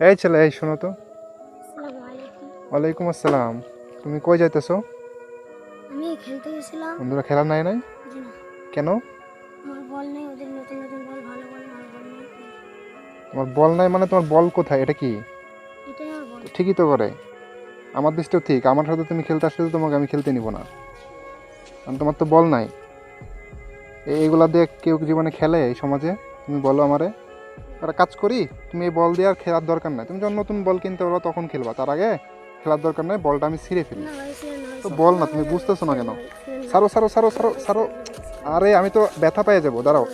এই ছেলে এই শোনো তো। ওয়ালাইকুম আসসালাম। তুমি কই যাইতেছো? আমি খেলতে গেছিলাম। বন্ধুরা খেলা নাই নাই? কেন? আমার বল নেই ওদের নতুন নতুন বল ভালো বল আমার বল নেই। তোমার বল নাই মানে তোমার বল কোথায়? এটা কি? এটাই আমার বল। ঠিকই তো করে। আমার দৃষ্টিও ঠিক আমার সাথে তুমি খেলতে আসলে তো তোমাকে আমি খেলতে নিব না। কারণ তোমার তো বল নাই। এইগুলা দিয়ে কেউ জীবনে খেলে এই সমাজে? তুমি বলো আমারে। একটা কাজ করি তুমি এই বল দিয়ে আর খেলার দরকার নাই। তুমি যখন নতুন বল কিনতে পারো তখন খেলবা। তার আগে খেলার দরকার নাই বলটা আমি ছিঁড়ে ফেলি। তো বল না, তুমি বুঝতেছো না কেন? সারো সারো সারো সারো সারো। আরে আমি তো ব্যথা পেয়ে যাব দাঁড়াও।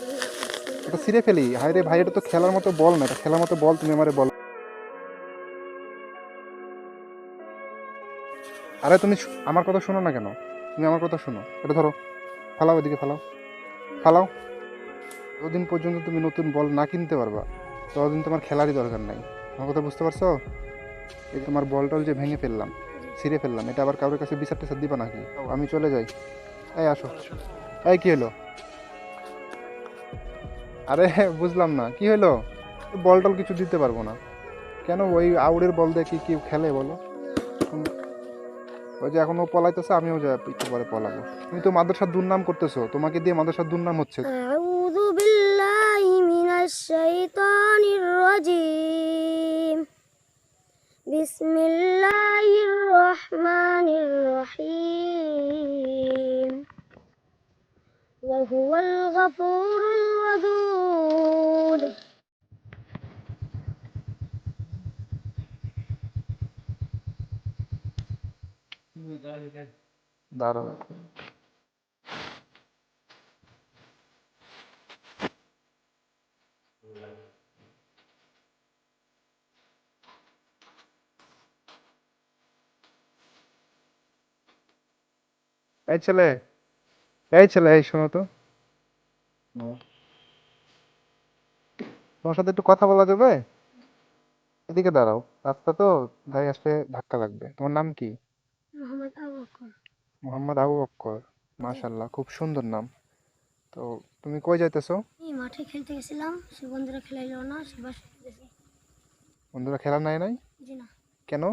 এটা ছিঁড়ে ফেলি। হাই রে ভাই এটা তো খেলার মতো বল না এটা খেলার মতো বল তুমি আমারে বল। আরে তুমি আমার কথা শোনো না কেন? তুমি আমার কথা শোনো। এটা ধরো। ফালাও এদিকে ফালাও। ফালাও। যতদিন পর্যন্ত তুমি নতুন বল না কিনতে পারবা। ততদিন তোমার খেলারই দরকার নাই। আমার কথা বুঝতে পারছ? এই তোমার বল টল যে ভেঙে ফেললাম, ছিঁড়ে ফেললাম, এটা আবার কারোর কাছে বিচার টেসার দিবা নাকি? আমি চলে যাই। এই আসো। এই কী হলো? আরে, বুঝলাম না। কি হলো? বল টল কিছু দিতে পারব না। কেন ওই আউটের বল দিয়ে কি কেউ খেলে বলো? ওই যে এখন ও পলাইতেছে, আমিও যা একটু পরে পলাবো। তুমি তো মাদ্রাসার দুর্নাম করতেছো। তোমাকে দিয়ে মাদ্রাসার দুর্নাম হচ্ছে। الشيطان الرجيم. بسم الله الرحمن الرحيم. وهو الغفور الودود. ضرب. এই ছেলে এই ছেলে এই শোনো তো। তোমার সাথে একটু কথা বলা যাবে? এদিকে দাঁড়াও রাস্তা তো গাড়ি আসলে ধাক্কা লাগবে। তোমার নাম কি? মোহাম্মদ আবু বক্কর। মাশাল্লাহ খুব সুন্দর নাম। তো তুমি কই যাইতেছো? মাঠে খেলতে গেছিলাম সে বন্ধুরা খেলাইলো না সে গেছে। বন্ধুরা খেলা নাই নাই? জি না। কেন?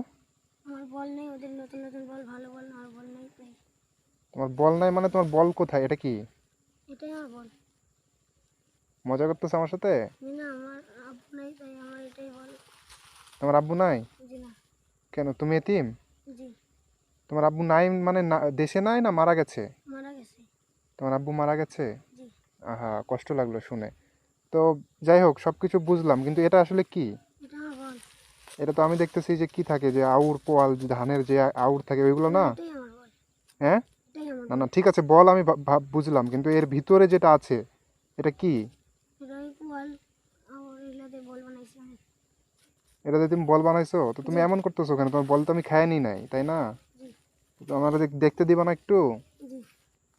আমার বল নেই ওদের নতুন নতুন বল ভালো বল আমার বল নেই তাই। তোমার বল নাই মানে তোমার বল কোথায়? এটা কি? এটাই আমার বল। মজা করতেছ আমার সাথে? না আমার আব্বু নাই তাই আমার এটাই বল। তোমার আব্বু নাই? জি না। কেন তুমি এতিম? জি। তোমার আব্বু নাই মানে না দেশে নাই না মারা গেছে? মারা গেছে। তোমার আব্বু মারা গেছে? আহা কষ্ট লাগল শুনে। তো যাই হোক সব কিছু বুঝলাম কিন্তু এটা আসলে কি? এটা তো আমি দেখতেছি যে কি থাকে যে আউর পোয়াল ধানের যে আউর থাকে ওইগুলো না? হ্যাঁ? না না ঠিক আছে বল আমি বুঝলাম কিন্তু এর ভিতরে যেটা আছে এটা কি? এটা তুমি বল বানাইছো? তো তুমি এমন করতেছো কেন? তোমার বল তো আমি খাইনি নাই তাই না? তো আমার দেখতে দিবা না একটু?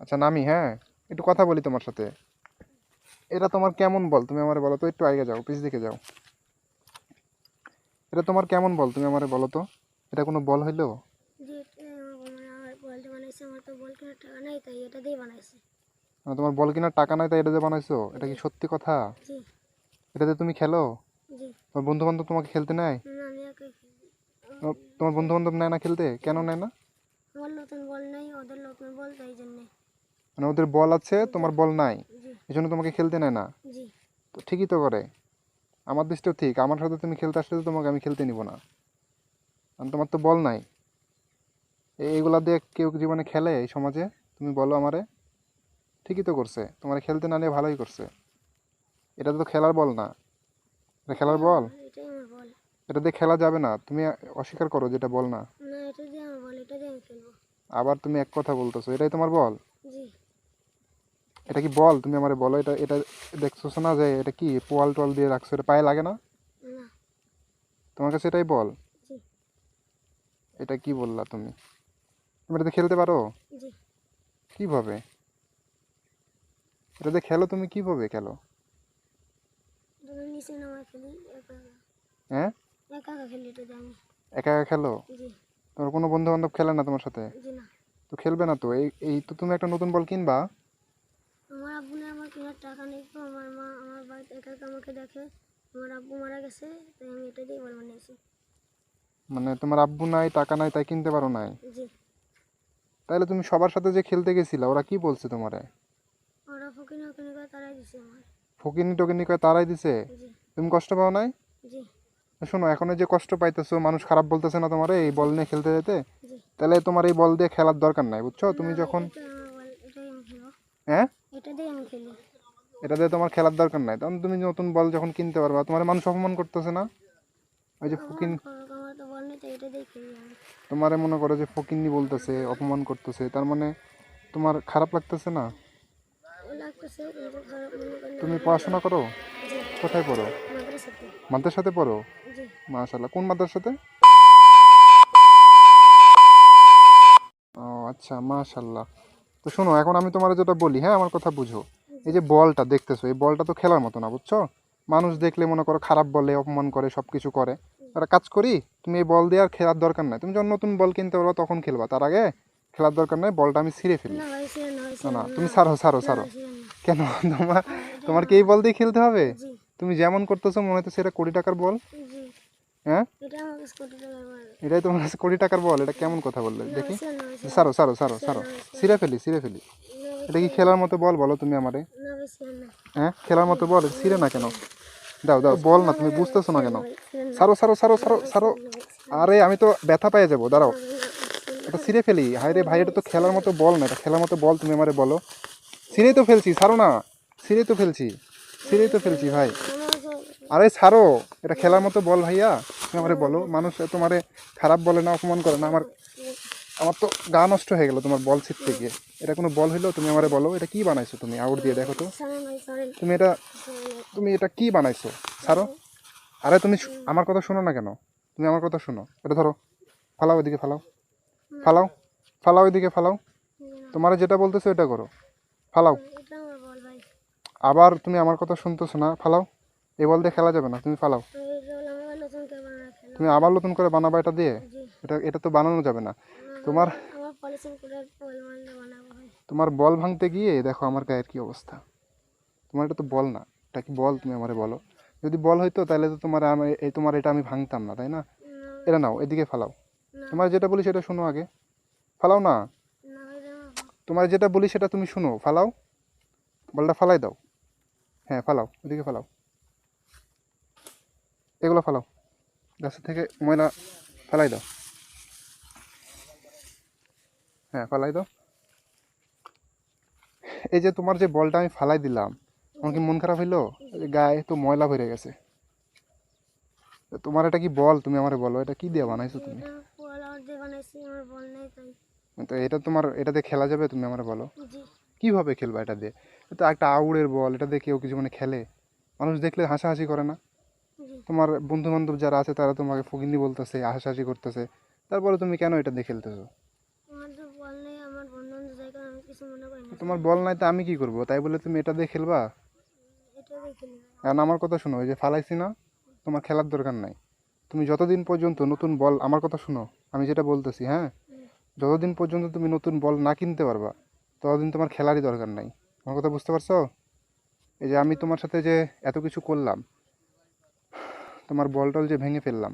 আচ্ছা নামি হ্যাঁ? একটু কথা বলি তোমার সাথে। এটা তোমার কেমন বল? তুমি আমারে বলো তো একটু আগে যাও পিছ দিকে যাও। এটা তোমার কেমন বল? তুমি আমারে বলো তো। এটা কোনো বল হইল? বল মানে বল কেনার টাকা নেই তাই এটা বানাইছি। মানে তোমার বল কেনার টাকা নাই তাই এটা দিয়ে বানাইছো? এটা কি সত্যি কথা? এটাতে তুমি খেলো? তোমার বন্ধু বান্ধব তোমাকে খেলতে নেয়। তোমার- তোমার বন্ধু বান্ধব নেয় না খেলতে? কেন নেয় না? মানে ওদের বল আছে তোমার বল নাই। এই জন্য তোমাকে খেলতে নেয় না? তো ঠিকই তো করে। আমার দৃষ্টিও ঠিক। আমার সাথে তুমি খেলতে আসলে তো তোমাকে আমি খেলতে নিব না। কারণ তোমার তো বল নাই। এইগুলা দিয়ে কেউ জীবনে খেলে এই সমাজে? তুমি বলো আমারে। ঠিকই তো করছে। তোমার খেলতে না নিয়ে ভালোই করছে। এটা তো খেলার বল না। এটা খেলার বল? এটা দিয়ে খেলা যাবে না। তুমি অস্বীকার করো যেটা বল না। আবার তুমি এক কথা বলতেছো। এটাই তোমার বল? এটা কি বল? তুমি আমারে বলো এটা এটা দেখছ না যে এটা কি পোয়াল টোয়াল দিয়ে রাখছো? এটা পায়ে লাগে না? তোমার কাছে এটাই বল? জি। এটা কি বললা তুমি? তুমি এটাতে খেলতে পারো? জি। কীভাবে? এটাতে খেলো তুমি কীভাবে খেলো? হ্যাঁ? একা একা খেলি এটা দিয়ে একা একা খেলো? জি। তোমার কোনো বন্ধু বান্ধব খেলে না তোমার সাথে? জি না। তো খেলবে না তো? এই এই তো তুমি একটা নতুন বল কিনবা। আমার আব্বু নেই আমার কেনার টাকা নেই তো আমার মা আমার বাড়িতে একা একা আমাকে দেখে। আমার আব্বু মারা গেছে তাই আমি এটা দিয়ে বল বানিয়েছি মানে তোমার আব্বু নাই টাকা নাই তাই কিনতে পারো নাই? জি। তাহলে তুমি সবার সাথে যে খেলতে গেছিলা ওরা কি বলছে তোমারে? ওরা ফকিনা ওখানে করে তারাই দিছে আমার। ফকিনি টকিনি কয়ে তারাই দিছে? জি। তুমি কষ্ট পাও নাই? জি। শোনো এখন যে কষ্ট পাইতেছো মানুষ খারাপ বলতেছে না তোমার এই বল নিয়ে খেলতে যেতে তাহলে তোমার এই বল দিয়ে খেলার দরকার নাই বুঝছ? তুমি যখন হ্যাঁ? এটা দিয়ে আমি খেলি। এটা দিয়ে তোমার খেলার দরকার নাই। তখন তুমি নতুন বল যখন কিনতে পারবা তোমার মানুষ অপমান করতেছে না? ওই যে ফকিন তোমারে মনে করো যে ফকিন্নি বলতেছে অপমান করতেছে তার মানে তোমার খারাপ লাগতেছে না। তুমি পড়াশোনা করো? কোথায় পড়ো? মাদ্রাসাতে। পড়ো? মাশাল্লাহ কোন মাদ্রাসাতে? ও আচ্ছা মাশাল্লাহ তো শোনো এখন আমি তোমার যেটা বলি হ্যাঁ আমার কথা বুঝো। এই যে বলটা দেখতেছো এই বলটা তো খেলার মতো না বুঝছ? মানুষ দেখলে মনে করো খারাপ বলে অপমান করে সব কিছু করে। একটা কাজ করি তুমি এই বল দিয়ে আর খেলার দরকার নাই। তুমি যখন নতুন বল কিনতে পারো তখন খেলবা। তার আগে খেলার দরকার নাই বলটা আমি ছিঁড়ে ফেলি। না না তুমি সারো সারো সারো কেন? তোমার তোমার কি এই বল দিয়ে খেলতে হবে? তুমি যেমন করতেছো মনে হচ্ছে সেটা কোটি টাকার বল। হ্যাঁ? এটাই তোমার কাছে কোটি টাকার বল এটা কেমন কথা বললে? দেখি। সারো সারো সারো সারো। ছিঁড়ে ফেলি ছিঁড়ে ফেলি। এটা কি খেলার মতো বল বলো তুমি আমারে? হ্যাঁ খেলার মতো বল ছিঁড়ে না কেন? দাও দাও বল না তুমি বুঝতেছো না কেন? সারো সারো সারো সারো সারো। আরে আমি তো ব্যথা পেয়ে যাব দাঁড়াও। এটা ছিঁড়ে ফেলি। হায় রে ভাই এটা তো খেলার মতো বল না এটা খেলার মতো বল তুমি আমারে বলো। ছিঁড়েই তো ফেলছি সারো না। ছিঁড়েই তো ফেলছি। ছিঁড়েই তো ফেলছি ভাই। আরে ছাড়ো এটা খেলার মতো বল ভাইয়া। তুমি আমারে বলো মানুষ তোমারে খারাপ বলে না অপমান করে না আমার আমার তো গা নষ্ট হয়ে গেল তোমার বল ছিটতে গিয়ে। এটা কোনো বল হইল? তুমি আমারে বলো এটা কি বানাইছো তুমি? আউট দিয়ে দেখো তো। তুমি এটা তুমি এটা কি বানাইছো? ছাড়ো। আরে তুমি আমার কথা শোনো না কেন? তুমি আমার কথা শোনো। এটা ধরো। ফালাও এদিকে ফালাও। ফালাও। ফালাও এদিকে ফালাও। তোমার যেটা বলতেছো এটা করো। ফালাও। আবার তুমি আমার কথা শুনতেছো না। ফালাও। এই বল দিয়ে খেলা যাবে না, তুমি ফালাও। তুমি আবার নতুন করে বানাবা এটা দিয়ে? এটা এটা তো বানানো যাবে না। তোমার তোমার বল ভাঙতে গিয়ে, দেখো আমার গায়ের কি অবস্থা। তোমার এটা তো বল না, এটা কি বল তুমি আমারে বলো। যদি বল হইতো, তাহলে তো তোমার আমি, এই তোমার এটা আমি ভাঙতাম না, তাই না? এটা নাও, এদিকে ফালাও। তোমার যেটা বলি সেটা শোনো আগে। ফালাও না। তোমার যেটা বলি সেটা তুমি শুনো, ফালাও। বলটা ফালাই দাও। হ্যাঁ ফালাও, ওদিকে ফালাও। এগুলো ফালাও। গাছের থেকে ময়লা ফেলাই দাও। হ্যাঁ ফালাই দাও। এই যে তোমার যে বলটা আমি ফালাই দিলাম আমার কি মন খারাপ হইল? গায়ে তো ময়লা ভরে গেছে। তোমার এটা কি বল? তুমি আমারে বলো এটা কি দিয়ে বানাইছো তুমি? তো এটা তোমার এটা দিয়ে খেলা যাবে তুমি আমারে বলো। কীভাবে খেলবা এটা দিয়ে? তো একটা আউড়ের বল এটা দিয়ে কেউ কিছু মানে খেলে। মানুষ দেখলে হাসাহাসি করে না। তোমার বন্ধু বান্ধব যারা আছে তারা তোমাকে ফকিন্দি বলতেছে হাসাহাসি করতেছে। তারপরে তুমি কেন এটা খেলতেছো না। তোমার বল নাই তো আমি কি করব? তাই বলে তুমি এটা দিয়ে খেলবা। কারণ আমার কথা শোনো ওই যে ফালাইছি না তোমার খেলার দরকার নাই। তুমি যতদিন পর্যন্ত নতুন বল আমার কথা শোনো আমি যেটা বলতেছি হ্যাঁ? যতদিন পর্যন্ত তুমি নতুন বল না কিনতে পারবা ততদিন তোমার খেলারই দরকার নাই। আমার কথা বুঝতে পারছ? এই যে আমি তোমার সাথে যে এত কিছু করলাম তোমার বল টল যে ভেঙে ফেললাম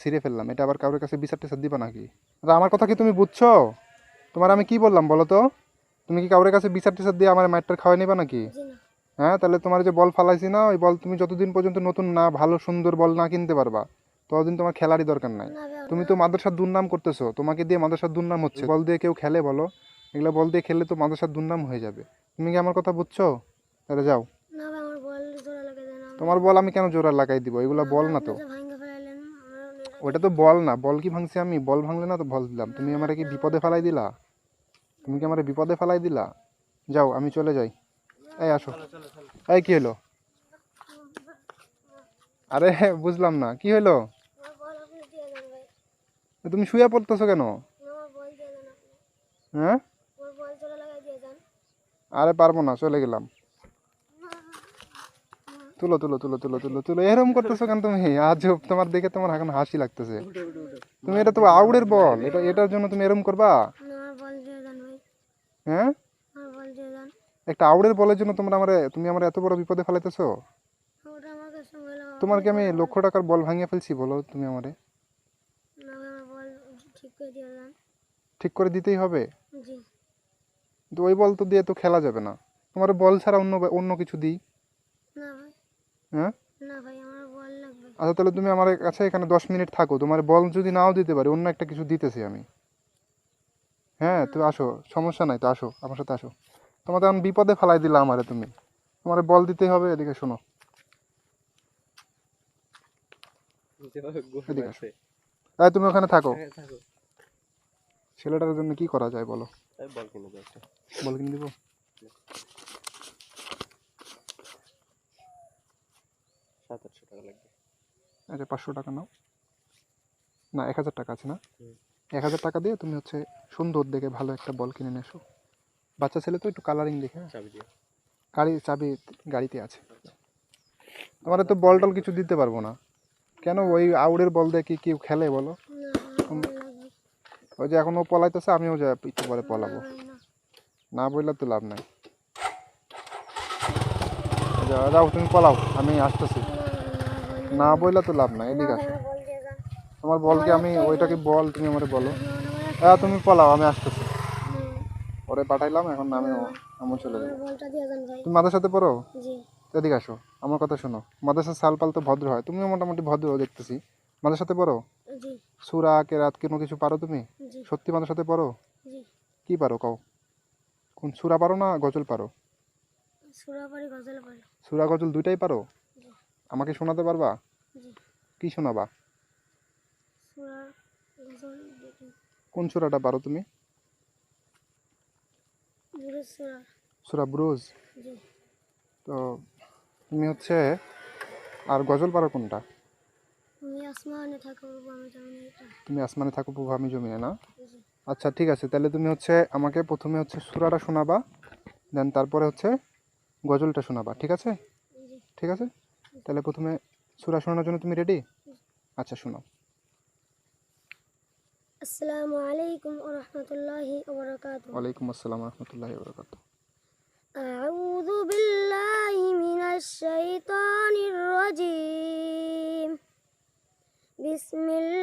ছিঁড়ে ফেললাম এটা আবার কারোর কাছে বিচার টেচার দিবা নাকি? আর আমার কথা কি তুমি বুঝছ? তোমার আমি কি বললাম বলো তো? তুমি কি কারোর কাছে বিচার টেচার দিয়ে আমার মাইটটার খাওয়াই নিবা নাকি? হ্যাঁ তাহলে তোমার যে বল ফালাইছি না ওই বল তুমি যতদিন পর্যন্ত নতুন না ভালো সুন্দর বল না কিনতে পারবা ততদিন তোমার খেলারই দরকার নাই। তুমি তো মাদ্রাসার দুর্নাম করতেছো তোমাকে দিয়ে মাদ্রাসার দুর্নাম হচ্ছে। বল দিয়ে কেউ খেলে বলো এগুলো বল দিয়ে খেললে তো মাদ্রাসার দুর্নাম হয়ে যাবে। তুমি কি আমার কথা বুঝছ? তাহলে যাও না ভাই আমার বল জোড়া লাগে দেয় না তোমার বল আমি কেন জোড়া লাগাই দিব? এগুলো বল না তো। ওটা তো বল না। বল কি ভাঙছি আমি? বল ভাঙলে না তো বল দিলাম। তুমি আমার কি বিপদে ফেলাই দিলা? তুমি কি আমার বিপদে ফেলাই দিলা? যাও আমি চলে যাই। এই আসো। এই কি হলো? আরে বুঝলাম না। কি হলো? তুমি শুয়ে পড়তেছো কেন? আমার বল দিয়ে দেন আপনি হ্যাঁ আরে পারব না চলে গেলাম। তুলো তুলো তুলো তুলো তুলো তুলো। এরকম করতেছো কেন তুমি? আজ তোমার দেখে তোমার এখন হাসি লাগতেছে। তুমি এটা তো আউড়ের বল। এটা এটার জন্য তুমি এরকম করবা? না, বল দিয়ে দেন ভাই। হ্যাঁ? একটা আউড়ের বলের জন্য তোমরা আমার তুমি আমার এত বড় বিপদে ফেলাইতেছো? তোমার কি আমি লক্ষ টাকার বল ভাঙিয়ে ফেলছি বলো তুমি আমারে? না ভাই বল ঠিক করে দিতেই হবে? জি। কিন্তু ওই বল তো দিয়ে তো খেলা যাবে না। তোমার বল ছাড়া অন্য অন্য কিছু দিই। হ্যাঁ? না ভাই আমার বল লাগবে। আচ্ছা তাহলে তুমি আমার কাছে এখানে দশ মিনিট থাকো। তোমার বল যদি নাও দিতে পারি অন্য একটা কিছু দিতেছি আমি। হ্যাঁ তুমি আসো সমস্যা নাই তো আসো আমার সাথে আসো। তোমার তো এখন বিপদে ফেলাই দিলা আমারে তুমি। তোমার বল দিতেই হবে এদিকে শোনো। এদিকে আসো। তাই তুমি ওখানে থাকো। ছেলেটার জন্য কি করা যায় বলো? বল কিনে দিব? সাত আটশো টাকা লাগবে। আচ্ছা পাঁচশো টাকা নাও। না এক হাজার টাকা আছে না? এক হাজার টাকা দিয়ে তুমি হচ্ছে সুন্দর দেখে ভালো একটা বল কিনে নিয়ে এসো। বাচ্চা ছেলে তো একটু কালারিং দেখে হ্যাঁ? চাবি দিয়ে। গাড়ি চাবি গাড়িতে আছে। তোমার তো বল টল কিছু দিতে পারব না। কেন ওই আউটের বল দিয়ে কি কেউ খেলে বলো? আমার ওই যে এখন ও পলাইতেছে আমিও যা একটু পরে পলাবো। না বললে তো লাভ নাই। যাও তুমি পলাও আমি আসতেছি। না বললে তো লাভ নাই এদিকে আসো। তোমার বলকে আমি ওইটাকে বল তুমি আমার বলো। হ্যাঁ তুমি পলাও আমি আসতেছি। ওরে পাঠাইলাম এখন আমিও আমি চলে যাব। তুমি মাদের সাথে পড়ো? জি। এদিকে আসো আমার কথা শোনো। মাদ্রাসার সালপাল তো ভদ্র হয় তুমিও মোটামুটি ভদ্র দেখতেছি। মাদের সাথে পড়ো? সুরা কেরাত কোনো কিছু পারো তুমি? জি। সত্যি মাদের সাথে পড়ো? জি। কি পারো কও? কোন সুরা পারো না গজল পারো? সুরাবাড়ি গজল পারি। সুরা গজল দুইটাই পারো? আমাকে শোনাতে পারবা? কি শোনাবা? কোন সুরাটা পারো তুমি? সুরা। ব্রুজ? তো তুমি হচ্ছে আর গজল পারো কোনটা? তুমি আসমানে থাকো প্রভু আমি জমিনে না? আচ্ছা ঠিক আছে তাহলে তুমি হচ্ছে আমাকে প্রথমে হচ্ছে সুরাটা শোনাবা দেন তারপরে হচ্ছে গজলটা শোনাবা ঠিক আছে? ঠিক আছে? তাহলে প্রথমে সুরা শোনার জন্য তুমি রেডি আচ্ছা শোনো। আসসালামু আলাইকুম ওয়া রাহমাতুল্লাহি ওয়া বারাকাতুহু। ওয়া আলাইকুম আসসালাম ওয়া রাহমাতুল্লাহি ওয়া বারাকাতুহু। আউযু বিল্লাহি মিনাশ শাইতানির রাজীম। বিসমিল্লাহ।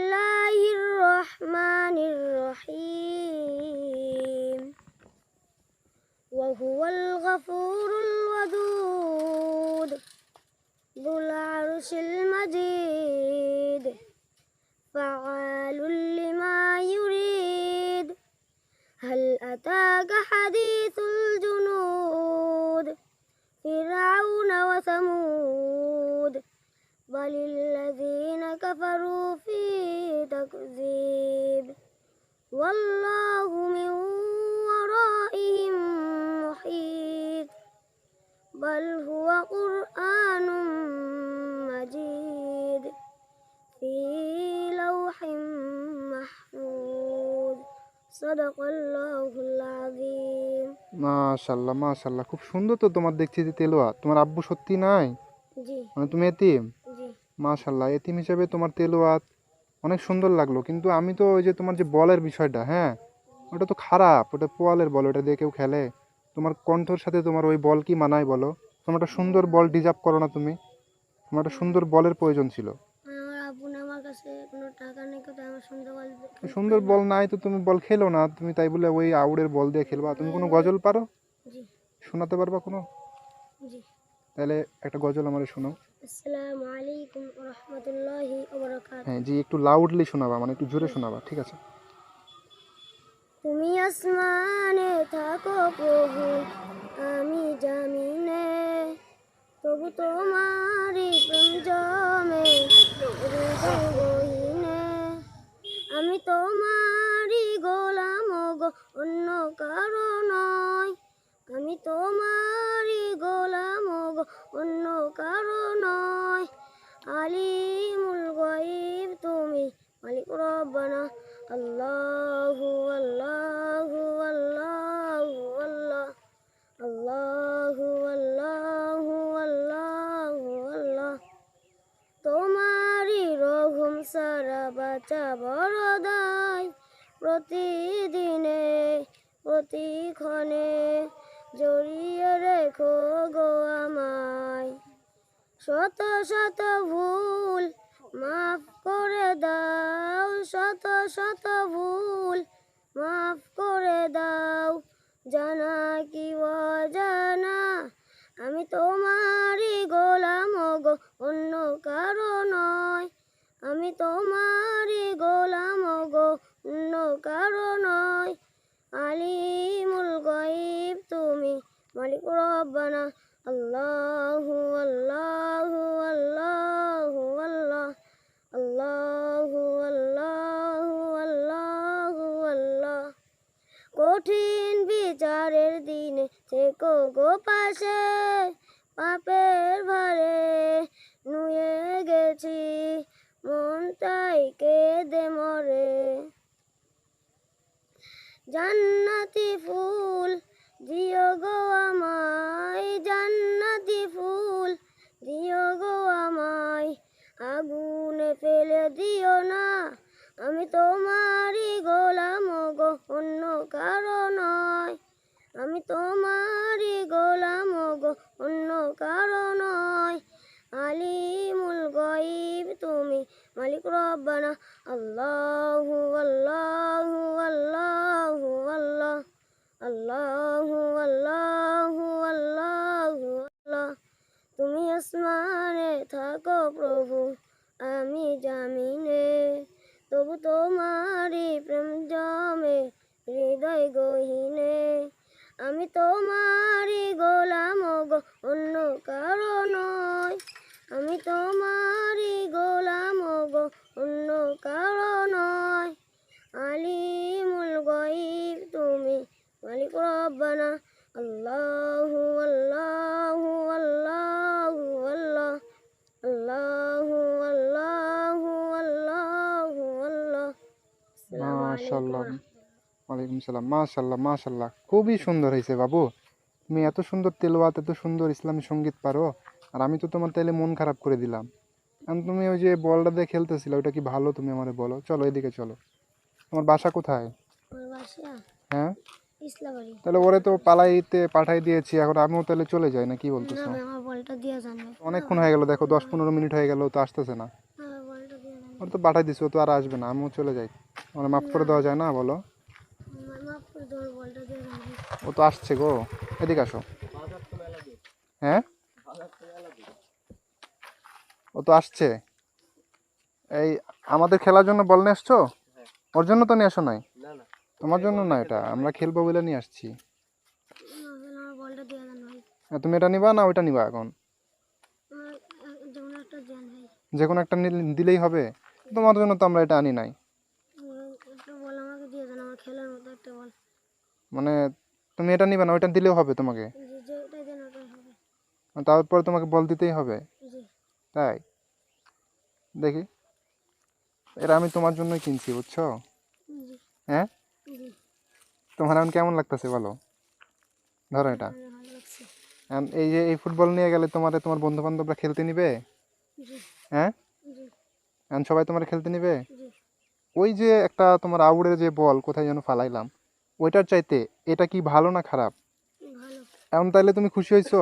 أتاك حديث الجنود فرعون وثمود. بل الذين كفروا في تكذيب والله মাশাল্লাহ মাশাল্লাহ খুব সুন্দর তো তোমার দেখছি যে তেলোয়া তোমার আব্বু সত্যি নাই? মানে তুমি এতিম? মাশাল্লাহ এতিম হিসেবে তোমার তেলোয়াত অনেক সুন্দর লাগল। কিন্তু আমি তো ওই যে তোমার যে বলের বিষয়টা হ্যাঁ? ওটা তো খারাপ ওটা পোয়ালের বল ওটা দিয়ে কেউ খেলে। তোমার কণ্ঠর সাথে তোমার ওই বল কি মানায় বলো? তোমার একটা সুন্দর বল ডিজার্ভ করো না তুমি। তোমার একটা সুন্দর বলের প্রয়োজন ছিল আমার আব্বু না আমার কাছে কোনো টাকা নেই কিন্তু আমার সুন্দর বল সুন্দর বল নাই তো তুমি বল খেলো না তুমি তাই বলে ওই আউড়ের বল দিয়ে খেলবা। তুমি কোনো গজল পারো? জি। শোনাতে পারবা কোনো? জি। তাহলে একটা গজল আমার শোনো আসসালামু আলাইকুম ওয়া রাহমাতুল্লাহি ওয়া বারাকাতুহু হ্যাঁ জি একটু লাউডলি শোনাবা মানে একটু জোরে শোনাবা ঠিক আছে? তুমি আসমানে থাকো প্রভু আমি জামিনে তবু তোমারই প্রেম আমি তোমারই গোলাম গো অন্য কারও বাঁচা বড় দায় প্রতিদিনে, প্রতিক্ষণে জড়িয়ে রেখো গো আমায়। শত শত ভুল মাফ করে দাও, শত শত ভুল মাফ করে দাও। জানা কি অজানা, আমি তোমারই গোলাম গো, অন্য কারও নয়। আমি তোমারই গোলাম গো, অন্য কারও নয় আলিমুল গাইব তুমি, মালিক রব্বানা। আল্লাহু আল্লাহু আল্লাহু আল্লাহ। আল্লাহু আল্লাহু আল্লাহু আল্লাহ। কঠিন বিচারের দিনে থেকো গো পাশে। আমি তোমারই গোলাম গো, অন্য কারও নয়। আমি তোমারই গোলাম গো, অন্য কারও নয়। আলিমুল গাইব তুমি মালিক রব্বানা। আল্লাহু আল্লাহু আল্লাহু আল্লাহ। আল্লাহু আল্লাহু আল্লাহু আল্লাহ। আলাইকুম। ওয়ালাইকুম সালাম। মাশাল্লাহ মাশাল্লাহ খুবই সুন্দর হয়েছে বাবু। তুমি এত সুন্দর তেলওয়াত এত সুন্দর ইসলামী সংগীত পারো আর আমি তো তোমার তাইলে মন খারাপ করে দিলাম। আর তুমি ওই যে বলটা দিয়ে খেলতেছিলে ওটা কি ভালো তুমি আমারে বলো? চলো এদিকে চলো। তোমার বাসা কোথায়? হ্যাঁ? তাহলে ওরে তো পালাইতে পাঠাই দিয়েছি এখন আমিও তাহলে চলে যাই না কি বলতেছো। অনেকক্ষণ হয়ে গেল দেখো দশ পনেরো মিনিট হয়ে গেল তো আসতেছে না। ওর তো পাঠাই দিছো ও তো আর আসবে না আমিও চলে যাই। মানে মাফ করে দেওয়া যায় না বলো আমার মাফ করে তোমার বলটা দিয়ে যান ভাই। ও তো আসছে গো। এদিকে আসো। হ্যাঁ? ও তো আসছে। এই আমাদের খেলার জন্য বল নিয়ে আসছো? ওর জন্য তো নিয়ে আসো নাই? না না। তোমার জন্য না এটা। আমরা খেলব বলে নিয়ে আসছি। হ্যাঁ, তুমি এটা নিবা না ওইটা নিবা এখন? যে কোনো একটা নিলে- দিলেই হবে। তোমার জন্য তো আমরা এটা আনি নাই আমার একটা বল আমাকে দিয়ে যান আমার খেলার মতো একটা বল মানে তুমি এটা নিবে না ওইটা দিলেও হবে তোমাকে। হবে। তারপরে তোমাকে বল দিতেই হবে। তাই? দেখি। এটা আমি তোমার জন্যই কিনছি বুঝছ? হ্যাঁ? তোমার এখন কেমন লাগতেছে বলো? ধরো এটা। এখন এই যে এই ফুটবল নিয়ে গেলে তোমারে তোমার বন্ধু বান্ধবরা খেলতে নিবে? হ্যাঁ? এখন সবাই তোমার খেলতে নিবে? ওই যে একটা তোমার আউড়ের যে বল কোথায় যেন ফালাইলাম। ওইটার চাইতে এটা কি ভালো না খারাপ? এখন তাইলে তুমি খুশি হয়েছো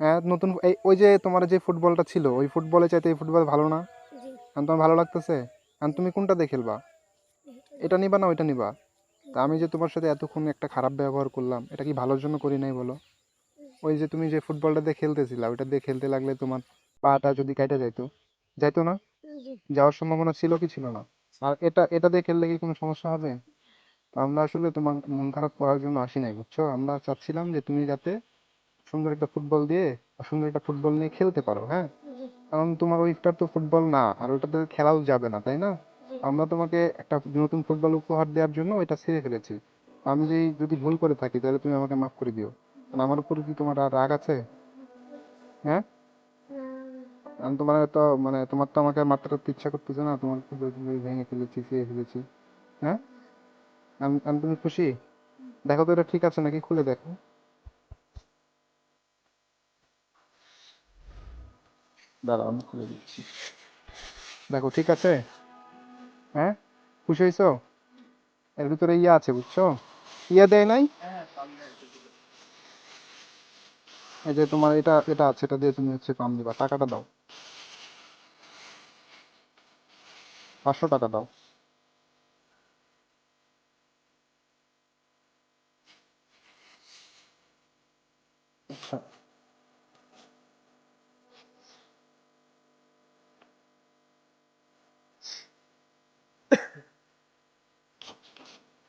হ্যাঁ নতুন এই ওই যে তোমার যে ফুটবলটা ছিল ওই ফুটবলের চাইতে এই ফুটবল ভালো না? এখন তোমার ভালো লাগতেছে? এখন তুমি কোনটা দিয়ে খেলবা? এটা নিবা না ওইটা নিবা? তা আমি যে তোমার সাথে এতক্ষণ একটা খারাপ ব্যবহার করলাম এটা কি ভালোর জন্য করি নাই বলো? ওই যে তুমি যে ফুটবলটা দিয়ে খেলতেছিলা ওইটা দিয়ে খেলতে লাগলে তোমার পাটা যদি কাটা যাইতো যাইতো না? যাওয়ার সম্ভাবনা ছিল কি ছিল না? আর এটা এটা দিয়ে খেললে কি কোনো সমস্যা হবে? আমরা আসলে তোমার মন খারাপ করার জন্য আসি নাই, বুঝছ? আমরা চাচ্ছিলাম যে তুমি যাতে সুন্দর একটা ফুটবল দিয়ে সুন্দর একটা ফুটবল নিয়ে খেলতে পারো হ্যাঁ? কারণ তোমার ওইটা তো ফুটবল না, আর ওইটাতে খেলাও যাবে না, তাই না? আমরা তোমাকে একটা নতুন ফুটবল উপহার দেওয়ার জন্য ওইটা ছেড়ে ফেলেছি। আমি যদি যদি ভুল করে থাকি, তাহলে তুমি আমাকে মাফ করে দিও। কারণ আমার উপর কি তোমার আর রাগ আছে? হ্যাঁ? আমি তোমার তো মানে তোমার তো আমাকে মারতে টারতে ইচ্ছা করতেছে না তোমার ভেঙে ফেলেছি খেয়ে ফেলেছি হ্যাঁ? আমি তুমি খুশি? দেখো তো এটা ঠিক আছে নাকি? খুলে দেখো। দাঁড়াও আমি খুলে দিচ্ছি। দেখো ঠিক আছে? হ্যাঁ? খুশি হয়েছো? এর ভিতরে ইয়ে আছে বুঝছ? ইয়া দেয় নাই? এই যে তোমার এটা এটা আছে এটা দিয়ে তুমি হচ্ছে পাম দিবা। টাকাটা দাও। পাঁচশো টাকা দাও।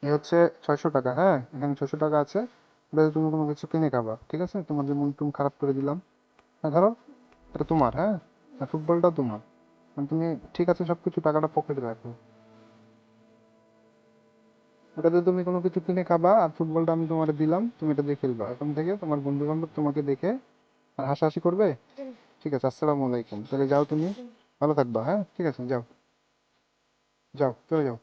এই হচ্ছে ছয়শো টাকা হ্যাঁ? এখানে ছয়শো টাকা আছে। এটাতে তুমি কোনো কিছু কিনে খাবা, ঠিক আছে? তোমার যে মন টুন খারাপ করে দিলাম। হ্যাঁ ধরো, এটা তোমার হ্যাঁ? আর ফুটবলটাও তোমার। মানে তুমি ঠিক আছে সব কিছু টাকাটা পকেটে রাখো। ওটাতে তুমি কোনো কিছু কিনে খাবা, আর ফুটবলটা আমি তোমার দিলাম, তুমি এটা দিয়ে খেলবা এখন থেকে তোমার বন্ধু বান্ধব তোমাকে দেখে আর হাসাহাসি করবে? ঠিক আছে, আসসালামু আলাইকুম। তাহলে যাও তুমি, ভালো থাকবা হ্যাঁ? ঠিক আছে, যাও। যাও, চলে যাও।